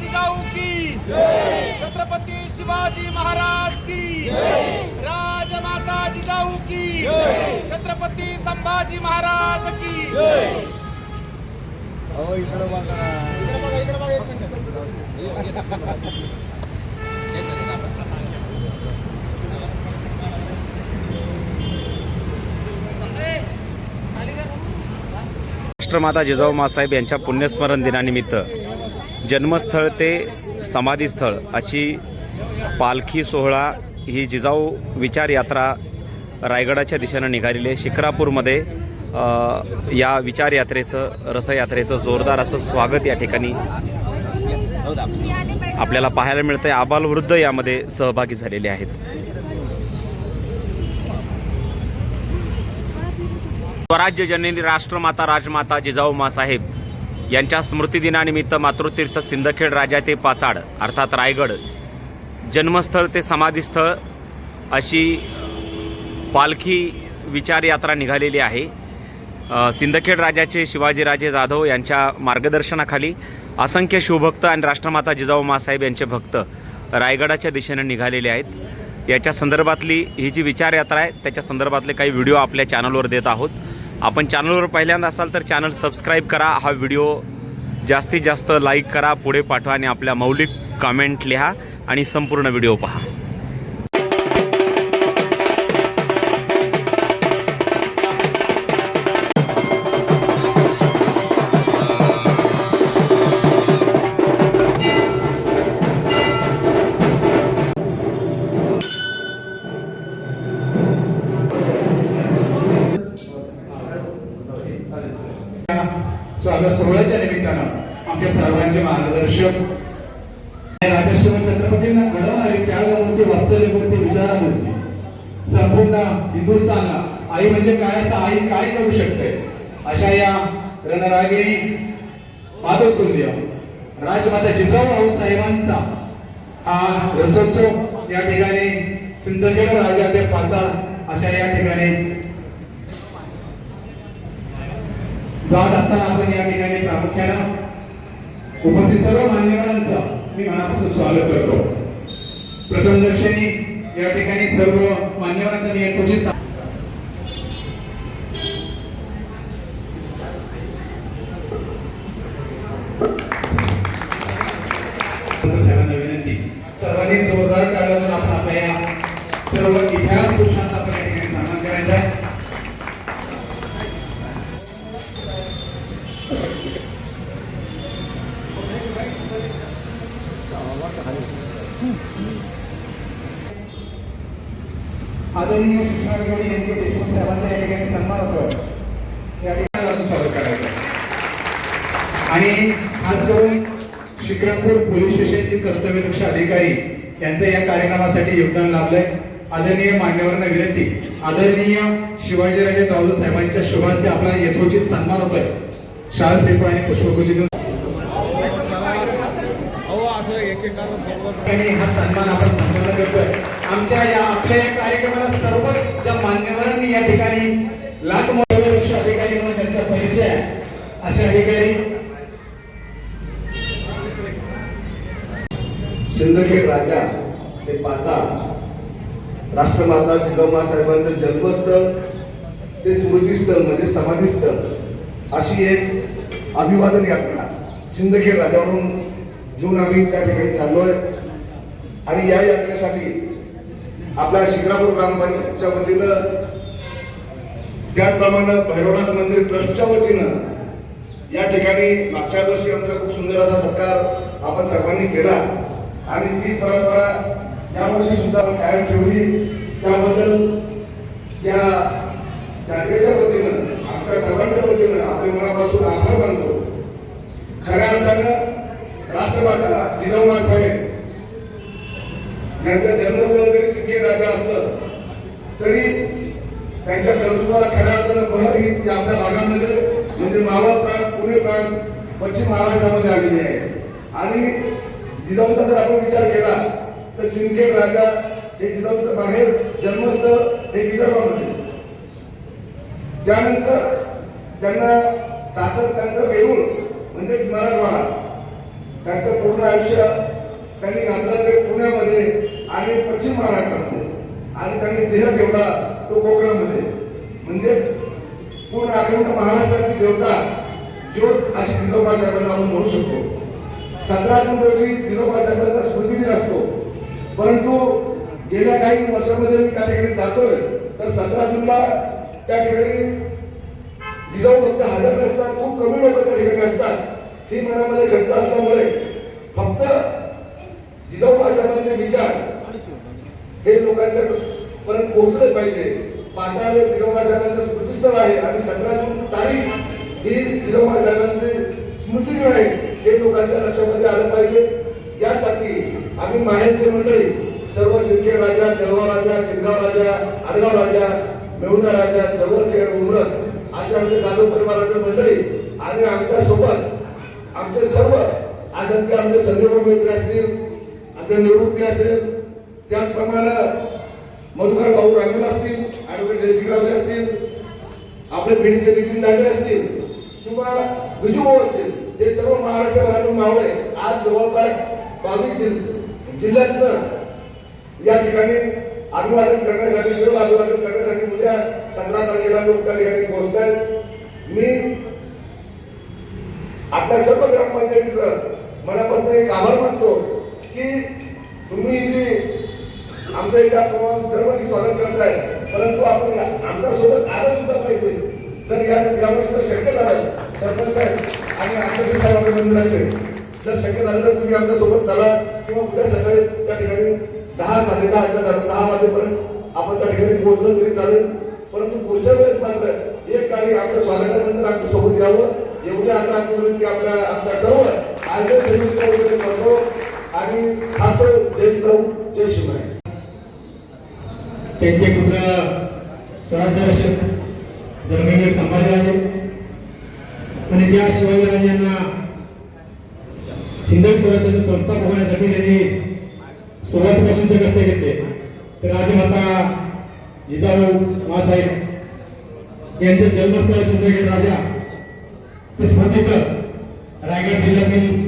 जिजाऊ की। छत्रपती शिवाजी महाराज की। राजमाता जिजाऊ की। छत्रपती संभाजी महाराज की। हो, राष्ट्रमाता जिजाऊ मासाहेब यांच्या पुण्यस्मरण दिनानिमित्त जन्मस्थळ ते समाधीस्थळ अशी पालखी सोहळा ही जिजाऊ विचार यात्रा रायगडाच्या दिशेनं निघालेली आहे. शिक्रापूरमध्ये या विचार यात्रेचं रथयात्रेचं जोरदार असं स्वागत या ठिकाणी आपल्याला पाहायला मिळतंय. आबालवृद्ध यामध्ये सहभागी झालेले आहेत. स्वराज्य जननी राष्ट्रमाता राजमाता जिजाऊ मासाहेब यांच्या स्मृतिदिनानिमित्त मातृतीर्थ सिंदखेड राजा ते पाचाड अर्थात रायगड जन्मस्थळ ते समाधीस्थळ अशी पालखी विचार यात्रा निघालेली आहे. सिंदखेड राजाचे शिवाजीराजे जाधव यांच्या मार्गदर्शनाखाली असंख्य शिवभक्त आणि राष्ट्रमाता जिजाऊ मासाहेब यांचे भक्त रायगडाच्या दिशेने निघालेले आहेत. याच्या संदर्भातली ही जी विचारयात्रा आहे त्याच्या संदर्भातले काही व्हिडिओ आपल्या चॅनलवर देत आहोत. आपण चॅनलवर पहिल्यांदा असाल तर चॅनल सबस्क्राईब करा. हा व्हिडिओ जास्तीत जास्त लाईक करा पुढे पाठवा आणि आपल्या मौलिक कमेंट लिहा आणि संपूर्ण व्हिडिओ पहा. आमच्या मार्गदर्शक. राजर्षी छत्रपतींना घडवणारी त्यागमूर्ती वास्तव्यमूर्ती विचारामूर्ती. संपूर्ण हिंदुस्थानला आई म्हणजे काय असतं आई काय करू शकते? अशा या रणरागिणी मातोतुल्य राजमाता जिजाऊ साहेबांचा हा रथोत्सव या ठिकाणी सिंदखेड राजा ते पाचाळ अशा या ठिकाणी जात असताना आपण या ठिकाणी प्रामुख्यानं उपस्थित सर्व मान्यवरांचं मी मनापासून स्वागत करतो. प्रथम दर्शनी या ठिकाणी सर्व मान्यवरांचं मी यथोचित सर्वांनी जोरदार टाळ्यातून आपण आपल्या सर्व इतिहास पुरुषांचा आपण या ठिकाणी सन्मान करायचा आहे आदरणीय शिक्षणाधिकारी यांचे देशमुख साहेबांचा या ठिकाणी सन्मान होतो या ठिकाणी स्वागत करायचं आणि खास करून शिक्रापूर पोलीस स्टेशनचे कर्तव्यदक्ष अधिकारी यांचं या कार्यक्रमासाठी योगदान लाभलंय. आदरणीय मान्यवरांना विनंती आदरणीय शिवाजीराजे तावले साहेबांच्या शुभास्ते आपला यथोचित सन्मान होतोय. शाळा श्रीफ आणि असं आणि हा सन्मान आपण संपन्न करतोय. आमच्या या आपल्या या कार्यक्रमाला सर्वच ज्या मान्यवरांनी या ठिकाणी लाख मोठे अधिकारी म्हणून ज्यांचा परिचय आहे. असे अधिकारी सिंदखेड राजा ते पाचा राष्ट्रमाता जिजाऊमा साहेबांचं जन्मस्थळ ते स्मृतीस्थळ म्हणजे समाधीस्थळ अशी एक अभिवादन यात्रा सिंदखेड राजावरून घेऊन आम्ही त्या ठिकाणी चाललोय. आणि या यात्रेसाठी आपल्या शिक्रापूर ग्रामपंचायतच्या वतीनं त्याचप्रमाणे भैरवनाथ मंदिर ट्रस्टच्या वतीनं या ठिकाणी मागच्या वर्षी आमचा खूप सुंदर असा सत्कार आपण सर्वांनी केला. आणि ती परंपरा यावर्षी सुद्धा आपण कायम ठेवली. त्याबद्दल त्या यात्रेच्या वतीनं आमच्या सर्वांच्या वतीनं आपल्या मनापासून आभार मानतो. खऱ्या अर्थानं राष्ट्रमाता जिजाऊमा साहेब यांचं जन्मस्थळ जरी सिंदखेड राजा असलं तरी त्यांच्या कर्तृत्वाला खऱ्या अर्थानं बहर ही आपल्या भागामध्ये म्हणजे मावळ प्रांत पुणे प्रांत पश्चिम महाराष्ट्रामध्ये आलेली आहे. आणि जिजाऊचा जर आपण विचार केला तर सिंदखेड राजा हे जिजाऊचं बाहेर जन्मस्थळ हे विदर्भामध्ये. त्यानंतर त्यांना शासन त्यांचं वेरूळ म्हणजे मराठवाडा. त्यांचं पूर्ण आयुष्य त्यांनी घातलं ते पुण्यामध्ये आणि पश्चिम महाराष्ट्रामध्ये. आणि त्यांनी देह ठेवला तो कोकणामध्ये. म्हणजेच पूर्ण अखंड महाराष्ट्राची देवता ज्योत अशी जिजोबा साहेबांना आपण म्हणू शकतो. सतरा जून रोजी जिजाऊबा साहेबांचा स्मृतिदिन असतो. परंतु गेल्या काही वर्षामध्ये मी त्या ठिकाणी जातोय. तर सतरा जूनला त्या ठिकाणी जिजाऊ फक्त हजर नसतात खूप कमी लोक त्या ठिकाणी असतात. ही मनामध्ये खंत असल्यामुळे फक्त जिजाऊबा साहेबांचे विचार हे लोकांच्या पर्यंत पोहोचले पाहिजे. पाचाळ हे जिजाऊबा साहेबांचं स्मृतीस्थळ आहे आणि सतरा जून तारीख ही जिजाऊबा साहेबांचे स्मृती आहे हे लोकांच्या लक्षामध्ये आलं पाहिजे. यासाठी आम्ही माहेरची मंडळी सर्व सिंदखेड राजा देलवा राजा किरगाव राजा आडगाव राजा मेहुणा राजा जवळखेड उमरत असे आमच्या जाधव परिवाराच्या मंडळी आणि आमच्यासोबत आमचे सर्व असंख्य आमचे संजोग मैत्री असतील आमच्या निवृत्ती असेल त्याचप्रमाणे मधुकर भाऊ रांगोल असतील ऍडव्होकेट जयसिंगरावले असतील आपले पिढीचे नितीन दांडे असतील किंवा विजू भाऊ असतील ते सर्व महाराष्ट्रभरातून मावळे आज जवळपास बावीस जिल जिल्ह्यातनं या ठिकाणी अभिवादन करण्यासाठी जर अभिवादन करण्यासाठी उद्या सतरा तारखेला लोक त्या ठिकाणी पोहोचत आहेत मी आपल्या सर्व ग्रामपंचायतीचं मनापासून एक आभार मानतो की तुम्ही इथे आमच्या इथे आपण दरवर्षी स्वागत करताय. परंतु आपण आमच्यासोबत आलं सुद्धा पाहिजे. तर या यावर्षी जर शक्य झालं सरपंच साहेब आणि अध्यक्ष साहेब अभिनंदनाचे जर शक्य झालं तर तुम्ही आमच्यासोबत चला किंवा उद्या सकाळी त्या ठिकाणी दहा साडे दहाच्या दरम्यान दहा वाजेपर्यंत आपण त्या ठिकाणी बोललं तरी चालेल. परंतु पुढच्या वेळेस मात्र एक गाडी आपल्या स्वागतानंतर आमच्यासोबत यावं. एवढी आता आमची विनंती आपल्या आमच्या सर्व आयोजन समितीच्या वगैरे करतो आणि खातो जय जाऊ जय शिवाय त्यांचे पुत्र स्वराज्य रक्षक धर्मेंद्र संभाजीराजे आणि ज्या शिवाजीराजांना हिंदवी स्वराज्याचे संस्थापक होण्यासाठी त्यांनी सुरुवातीपासूनचे करते घेतले. तर राजमाता जिजाऊ मासाहेब यांचे जन्मस्थळ शिंदखेड राजा ते स्मृतीत रायगड जिल्ह्यातील